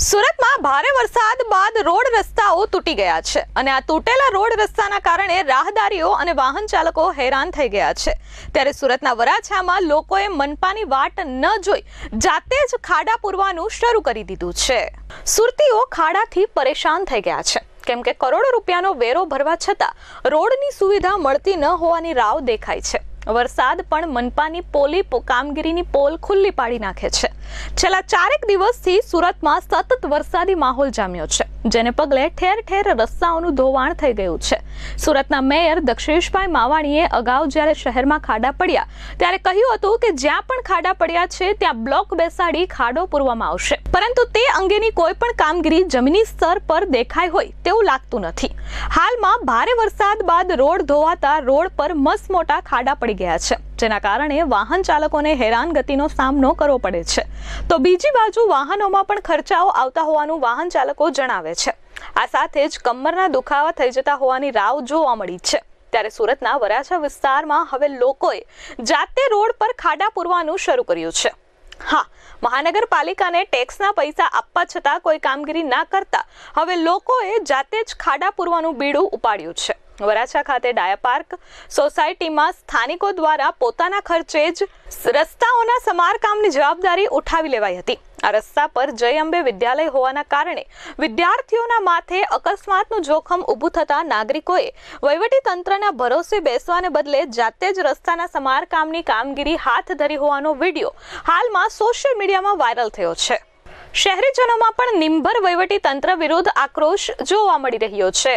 સુરતમાં ભારે વરસાદ બાદ રોડ રસ્તાઓ તૂટી ગયા છે અને આ તૂટેલા રોડ રસ્તાના કારણે રાહદારીઓ અને વાહન ચાલકો હેરાન થઈ ગયા છે. ત્યારે સુરતના વરાછામાં લોકોએ મનપાની વાટ ન જોઈ જાતે જ ખાડા પૂરવાનું શરૂ કરી દીધું છે. સુરતીઓ ખાડાથી પરેશાન થઈ ગયા છે. કેમ કે કરોડો રૂપિયાનો વેરો ભરવા છતાં રોડની સુવિધા મળતી ન હોવાની રાવ દેખાય છે. વરસાદ પણ મનપાની પોલી કામગીરીની પોલ ખુલ્લી પાડી નાખે છે. છેલ્લા ચારેક દિવસથી સુરતમાં સતત વરસાદી માહોલ જામ્યો છે. જેને પગલે ઠેર ઠેર રસ્તાઓનું ધોવાણ થઈ ગયું છે. સુરતના મેયર દક્ષેશભાઈ માવાણીએ અગાઉ જ્યારે શહેરમાં ખાડા પડ્યા, ત્યારે કહ્યું હતું કે જ્યાં પણ ખાડા પડ્યા છે, ત્યાં બ્લોક બેસાડી ખાડો પૂરવામાં આવશે. પરંતુ તે અંગેની કોઈ પણ કામગીરી જમીની સ્તર પર દેખાય હોય તેવું લાગતું નથી. હાલમાં ભારે વરસાદ બાદ રોડ ધોવાતા રોડ પર મસ્ત મોટા ખાડા પડી ગયા છે. જેના કારણે વાહન ચાલકોને હેરાનગતિનો સામનો કરવો પડે છે. તો બીજી બાજુ વાહનોમાં પણ ખર્ચાઓ આવતા હોવાનું વાહન ચાલકો જણાવે છે. આ સાથે જ કમરના દુખાવા થઈ જતા હોવાની રાવ જોવા મળી છે. ત્યારે સુરતના વરાછા વિસ્તારમાં હવે લોકોએ જાતે રોડ પર ખાડા પૂરવાનું શરૂ કર્યું છે. હા, મહાનગરપાલિકાને ટેક્સના પૈસા આપવા છતાં કોઈ કામગીરી ના કરતા હવે લોકોએ જાતે જ ખાડા પૂરવાનું બીડું ઉપાડ્યું છે. વરાછા ખાતે ડાયા પાર્ક સોસાયટીમાં સ્થાનિકો દ્વારા પોતાના ખર્ચે જ રસ્તાઓના સમારકામની જવાબદારી ઉઠાવી લેવાઈ હતી. આ રસ્તા પર જય અંબે વિદ્યાલય હોવાના કારણે વિદ્યાર્થીઓના માથે અકસ્માતનું જોખમ ઊભું થતા નાગરિકોએ વહીવટી તંત્રના ભરોસે બેસવાને બદલે જાતે જ રસ્તાના સમારકામની કામગીરી હાથ ધરી હોવાનો વીડિયો હાલમાં સોશિયલ મીડિયામાં વાયરલ થયો છે. શહેરીજનોમાં પણ નિંભર વહીવટી તંત્ર વિરુદ્ધ આક્રોશ જોવા મળી રહ્યો છે.